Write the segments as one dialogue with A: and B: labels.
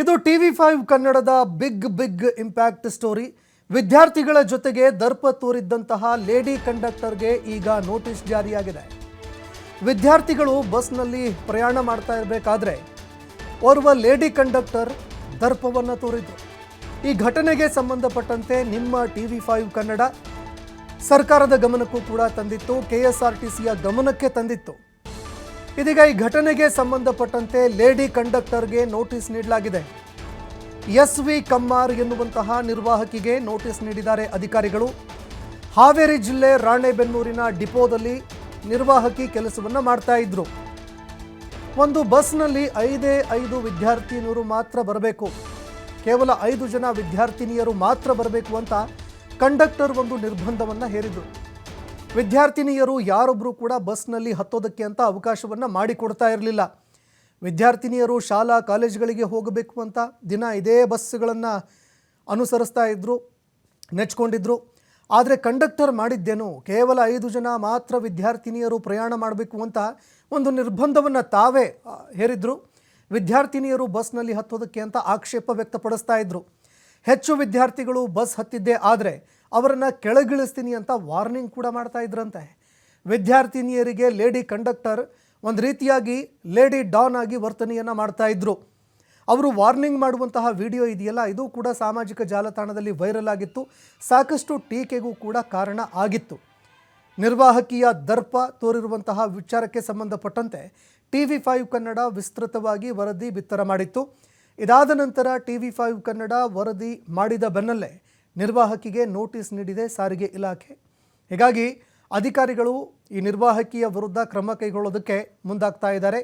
A: ಇದು T V five ಕನ್ನಡದ big big impact story. ವಿದ್ಯಾರ್ಥಿಗಳ ಜೊತೆಗೆ ದರ್ಪ ತೋರಿದ್ದಂತಹ ಲೇಡಿ ಕಂಡಕ್ಟರ್ಗೆ ಈಗ ನೋಟಿಸ್ ಜಾರಿಯಾಗಿದೆ. ವಿದ್ಯಾರ್ಥಿಗಳು ಬಸ್ನಲ್ಲಿ ಪ್ರಯಾಣ ಮಾಡ್ತಾ ಇರಬೇಕಾದ್ರೆ ಓರ್ವ ಲೇಡಿ ಕಂಡಕ್ಟರ್ ದರ್ಪವನ್ನು ತೋರಿದ್ರು. ಈ ಘಟನೆಗೆ ಸಂಬಂಧಪಟ್ಟಂತೆ ನಿಮ್ಮ ಟಿವಿ ಫೈವ್ ಕನ್ನಡ ಸರ್ಕಾರದ ಗಮನಕ್ಕೂ ಕೂಡ ತಂದಿತ್ತು, ಕೆ ಎಸ್ ಆರ್ ಟಿ ಸಿಯ ಗಮನಕ್ಕೆ ತಂದಿತ್ತು. ಇದೀಗ ಈ ಘಟನೆಗೆ ಸಂಬಂಧಪಟ್ಟಂತೆ ಲೇಡಿ ಕಂಡಕ್ಟರ್ಗೆ ನೋಟಿಸ್ ನೀಡಲಾಗಿದೆ. ಎಸ್ ವಿ ಕಮ್ಮಾರ್ ಎನ್ನುವಂತಹ ನಿರ್ವಾಹಕಿಗೆ ನೋಟಿಸ್ ನೀಡಿದ್ದಾರೆ ಅಧಿಕಾರಿಗಳು. ಹಾವೇರಿ ಜಿಲ್ಲೆ ರಾಣೆಬೆನ್ನೂರಿನ ಡಿಪೋದಲ್ಲಿ ನಿರ್ವಾಹಕಿ ಕೆಲಸವನ್ನು ಮಾಡ್ತಾ ಇದ್ರು. ಒಂದು ಬಸ್ನಲ್ಲಿ ಐದೇ ಐದು ವಿದ್ಯಾರ್ಥಿನಿಯರು ಮಾತ್ರ ಬರಬೇಕು. ಕೇವಲ ಐದು ಜನ ವಿದ್ಯಾರ್ಥಿನಿಯರು ಮಾತ್ರ ಬರಬೇಕು ಅಂತ ಕಂಡಕ್ಟರ್ ಒಂದು ನಿರ್ಬಂಧವನ್ನು ಹೇರಿದರು. ವಿದ್ಯಾರ್ಥಿನಿಯರು ಯಾರೊಬ್ಬರು ಕೂಡ ಬಸ್ನಲ್ಲಿ ಹತ್ತೋದಕ್ಕೆ ಅಂತ ಅವಕಾಶವನ್ನು ಮಾಡಿಕೊಡ್ತಾ ಇರಲಿಲ್ಲ. ವಿದ್ಯಾರ್ಥಿನಿಯರು ಶಾಲಾ, ಕಾಲೇಜುಗಳಿಗೆ ಹೋಗಬೇಕು ಅಂತ ದಿನ ಇದೇ ಬಸ್ಸುಗಳನ್ನು ಅನುಸರಿಸ್ತಾ ಇದ್ದರು ನೆಚ್ಕೊಂಡಿದ್ರು. ಆದರೆ ಕಂಡಕ್ಟರ್ ಮಾಡಿದ್ದೇನು? ಕೇವಲ ಐದು ಜನ ಮಾತ್ರ ವಿದ್ಯಾರ್ಥಿನಿಯರು ಪ್ರಯಾಣ ಮಾಡಬೇಕು ಅಂತ ಒಂದು ನಿರ್ಬಂಧವನ್ನು ತಾವೇ ಹೇರಿದ್ರು. ವಿದ್ಯಾರ್ಥಿನಿಯರು ಬಸ್ನಲ್ಲಿ ಹತ್ತೋದಕ್ಕೆ ಅಂತ ಆಕ್ಷೇಪ ವ್ಯಕ್ತಪಡಿಸ್ತಾ ಇದ್ದರು ಹೆಚ್ಚು ವಿದ್ಯಾರ್ಥಿಗಳು ಬಸ್ ಹತ್ತಿದ್ದೇ ಆದರೆ ಅವರನ್ನು ಕೆಳಗಿಳಿಸ್ತೀನಿ ಅಂತ ವಾರ್ನಿಂಗ್ ಕೂಡ ಮಾಡ್ತಾ ಇದ್ರಂತೆ. ವಿದ್ಯಾರ್ಥಿನಿಯರಿಗೆ ಲೇಡಿ ಕಂಡಕ್ಟರ್ ಒಂದು ರೀತಿಯಾಗಿ ಲೇಡಿ ಡಾನ್ ಆಗಿ ವರ್ತನೆಯನ್ನು ಮಾಡ್ತಾ ಇದ್ರು. ಅವರು ವಾರ್ನಿಂಗ್ ಮಾಡುವಂತಹ ವಿಡಿಯೋ ಇದೆಯಲ್ಲ, ಇದು ಕೂಡ ಸಾಮಾಜಿಕ ಜಾಲತಾಣದಲ್ಲಿ ವೈರಲ್ ಆಗಿತ್ತು. ಸಾಕಷ್ಟು ಟೀಕೆಗೂ ಕೂಡ ಕಾರಣ ಆಗಿತ್ತು. ನಿರ್ವಾಹಕಿಯ ದರ್ಪ ತೋರಿರುವಂತಹ ವಿಚಾರಕ್ಕೆ ಸಂಬಂಧಪಟ್ಟಂತೆ ಟಿ ವಿ ಫೈವ್ ಕನ್ನಡ ವಿಸ್ತೃತವಾಗಿ ವರದಿ ಬಿತ್ತರ ಮಾಡಿತ್ತು. ಇದಾದ ನಂತರ ಟಿ ವಿ ಫೈವ್ ಕನ್ನಡ ವರದಿ ಮಾಡಿದ ಬೆನ್ನಲ್ಲೇ ನಿರ್ವಾಹಕಿಗೆ ನೋಟಿಸ್ ನೀಡಿದೆ ಸಾರಿಗೆ ಇಲಾಖೆ. ಹೀಗಾಗಿ ಅಧಿಕಾರಿಗಳು ಈ ನಿರ್ವಾಹಕಿಯ ವಿರುದ್ಧ ಕ್ರಮ ಕೈಗೊಳ್ಳೋದಕ್ಕೆ ಮುಂದಾಗ್ತಾ ಇದ್ದಾರೆ.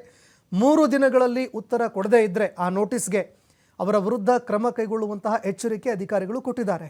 A: ಮೂರು ದಿನಗಳಲ್ಲಿ ಉತ್ತರ ಕೊಡದೇ ಇದ್ದರೆ ಆ ನೋಟಿಸ್ಗೆ ಅವರ ವಿರುದ್ಧ ಕ್ರಮ ಕೈಗೊಳ್ಳುವಂತಹ ಎಚ್ಚರಿಕೆ ಅಧಿಕಾರಿಗಳು ಕೊಟ್ಟಿದ್ದಾರೆ.